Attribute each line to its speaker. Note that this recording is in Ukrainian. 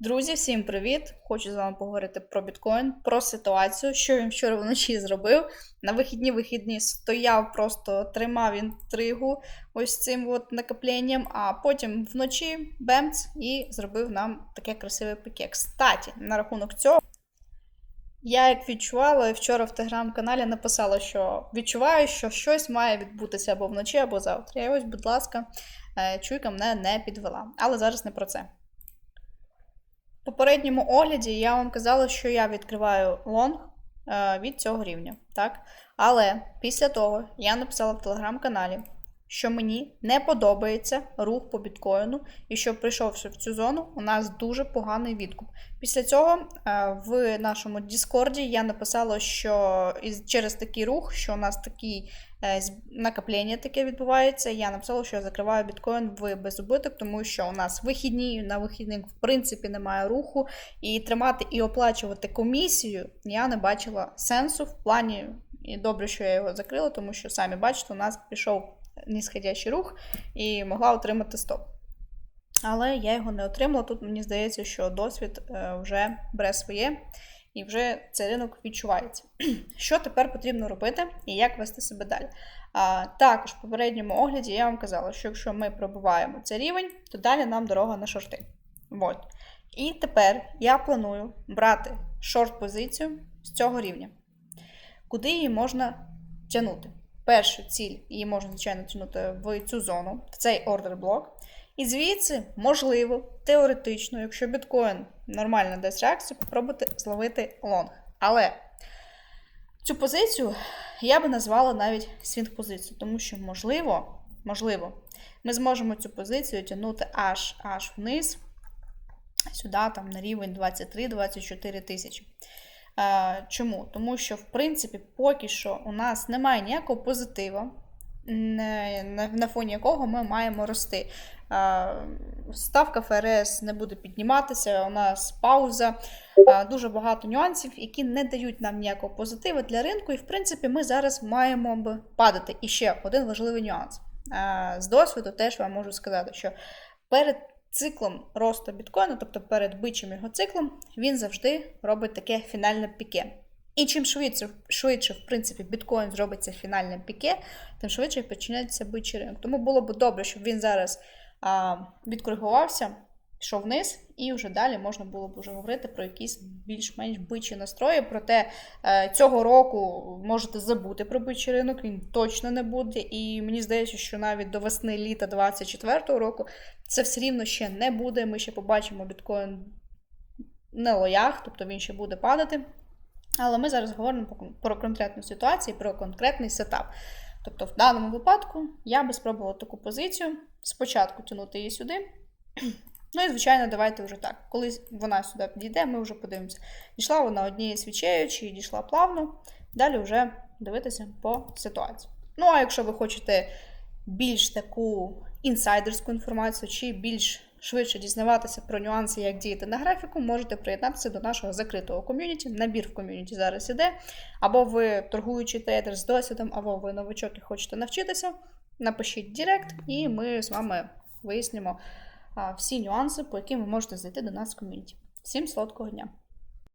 Speaker 1: Друзі, всім привіт! Хочу з вами поговорити про біткоін, про ситуацію, що він вчора вночі зробив. На вихідні вихідні стояв, просто тримав інтригу ось цим от накопленням, а потім вночі бемц і зробив нам таке красиве пике. Кстаті, на рахунок цього. Я як відчувала, вчора в телеграм-каналі написала, що відчуваю, що щось має відбутися або вночі, або завтра. І ось, будь ласка, е, чуйка мене не підвела. Але зараз не про це. Попередньому огляді я вам казала, що я відкриваю лонг е, від цього рівня. так? Але після того я написала в телеграм-каналі, що мені не подобається рух по біткоїну, і що прийшовши в цю зону, у нас дуже поганий відкуп. Після цього е, в нашому Діскорді я написала, що через такий рух, що у нас такий е, накоплення таке відбувається, я написала, що я закриваю біткоін в безубиток, тому що у нас вихідні, на вихідних в принципі немає руху, і тримати і оплачувати комісію я не бачила сенсу в плані. І добре, що я його закрила, тому що самі бачите, у нас пішов нисходящий рух і могла отримати стоп. Але я його не отримала. Тут мені здається, що досвід е, вже бере своє і вже цей ринок відчувається. Що тепер потрібно робити і як вести себе далі? А, також в попередньому огляді я вам казала, що якщо ми пробиваємо цей рівень, то далі нам дорога на шорти. Вот. І тепер я планую брати шорт-позицію з цього рівня. Куди її можна тягнути? Першу ціль її можна, звичайно, тягнути в цю зону, в цей ордер блок. І звідси, можливо, теоретично, якщо біткоін нормально дасть реакцію, попробувати зловити лонг. Але цю позицію я би назвала навіть свінг-позицію, тому що, можливо, можливо, ми зможемо цю позицію тягнути аж аж вниз, сюди, там, на рівень 23-24 тисячі. Е, Чому? Тому що, в принципі, поки що у нас немає ніякого позитива, на, фоні якого ми маємо рости. Е, Ставка ФРС не буде підніматися, у нас пауза, е, дуже багато нюансів, які не дають нам ніякого позитиву для ринку. І, в принципі, ми зараз маємо б падати. І ще один важливий нюанс. З досвіду теж вам можу сказати, що перед циклом росту біткоїну, тобто перед бичим його циклом, він завжди робить таке фінальне піке. І чим швидше, швидше, в принципі, біткоін зробиться фінальне піке, тим швидше починається бичий ринок. Тому було б добре, щоб він зараз а, відкоригувався, пішов вниз, і вже далі можна було б вже говорити про якісь більш-менш бичі настрої. Проте е, цього року можете забути про бичий ринок, він точно не буде. І мені здається, що навіть до весни літа 2024 року це все рівно ще не буде. Ми ще побачимо біткоін на лоях, тобто він ще буде падати. Але ми зараз говоримо про- конкретну ситуацію, про конкретний сетап. Тобто, в даному випадку я би спробувала таку позицію спочатку тягнути її сюди. Ну і, звичайно, давайте вже так. Коли вона сюди підійде, ми вже подивимося. Дійшла вона однією свічею, чи дійшла плавно. Далі вже дивитися по ситуації. Ну, а якщо ви хочете більш таку інсайдерську інформацію, чи більш швидше дізнаватися про нюанси, як діяти на графіку, можете приєднатися до нашого закритого ком'юніті. Набір в ком'юніті зараз іде. Або ви торгуючий трейдер з досвідом, або ви новичок і хочете навчитися. Напишіть Директ, і ми з вами вияснимо всі нюанси, по яким ви можете зайти до нас в ком'юніті. Всім солодкого дня!